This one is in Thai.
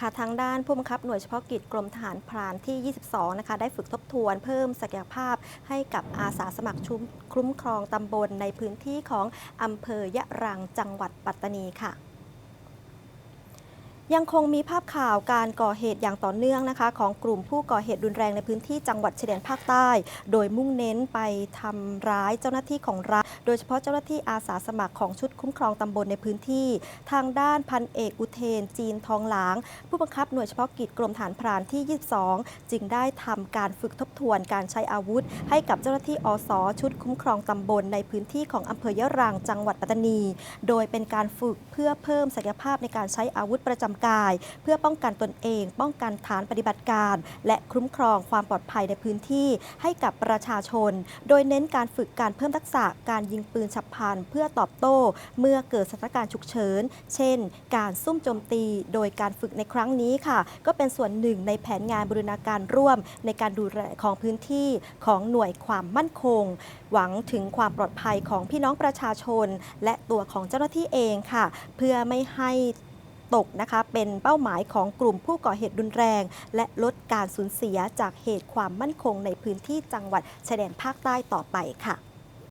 ค่ะทางด้านผู้บังคับหน่วยเฉพาะกิจกรมทหารพรานที่ 22 นะคะ ได้ฝึกทบทวนเพิ่มศักยภาพให้กับอาสาสมัครชุมคุ้มครองตำบลในพื้นที่ของอำเภอยะรังจังหวัดปัตตานีค่ะ ยังคงมีภาพข่าวการก่อเหตุอย่างต่อเนื่องนะคะ ของกลุ่มผู้ก่อเหตุรุนแรงในพื้นที่จังหวัดชายแดนภาคใต้ โดยมุ่งเน้นไปทำร้ายเจ้าหน้าที่ของรัฐ โดยเฉพาะเจ้าหน้าที่อาสาสมัครของชุดคุ้มครองตำบลในพื้นที่ ทางด้านพันเอกอุเทน จีนทองหลาง ผู้บังคับหน่วยเฉพาะกิจกรมฐานพรานที่ 22 จึงได้ทำการฝึกทบทวนการใช้อาวุธ ให้กับเจ้าหน้าที่อสชุดคุ้มครองตำบลในพื้นที่ของอำเภอยะรังจังหวัดปัตตานี โดยเป็นการฝึกเพื่อเพิ่มศักยภาพในการใช้อาวุธประจำกาย เพื่อป้องกันตนเอง ป้องกันฐานปฏิบัติการ และคุ้มครองความปลอดภัยในพื้นที่ให้กับประชาชน โดยเน้นการฝึกการเพิ่มทักษะการยิงปืนฉับพลันเพื่อตอบโต้ เมื่อเกิดสถานการณ์ฉุกเฉิน เช่น การซุ่มโจมตี โดยการฝึกในครั้งนี้ค่ะ ก็เป็นส่วนหนึ่งในแผนงานบูรณาการร่วม ในการดูแลของพื้นที่ของหน่วยความมั่นคง หวังถึงความปลอดภัยของพี่น้องประชาชน และตัวของเจ้าหน้าที่เองค่ะ เพื่อไม่ให้ ตกนะคะ เป็นเป้าหมายของกลุ่มผู้ก่อเหตุรุนแรง และลดการสูญเสียจากเหตุความมั่นคงในพื้นที่จังหวัดชายแดนภาคใต้ต่อไปค่ะ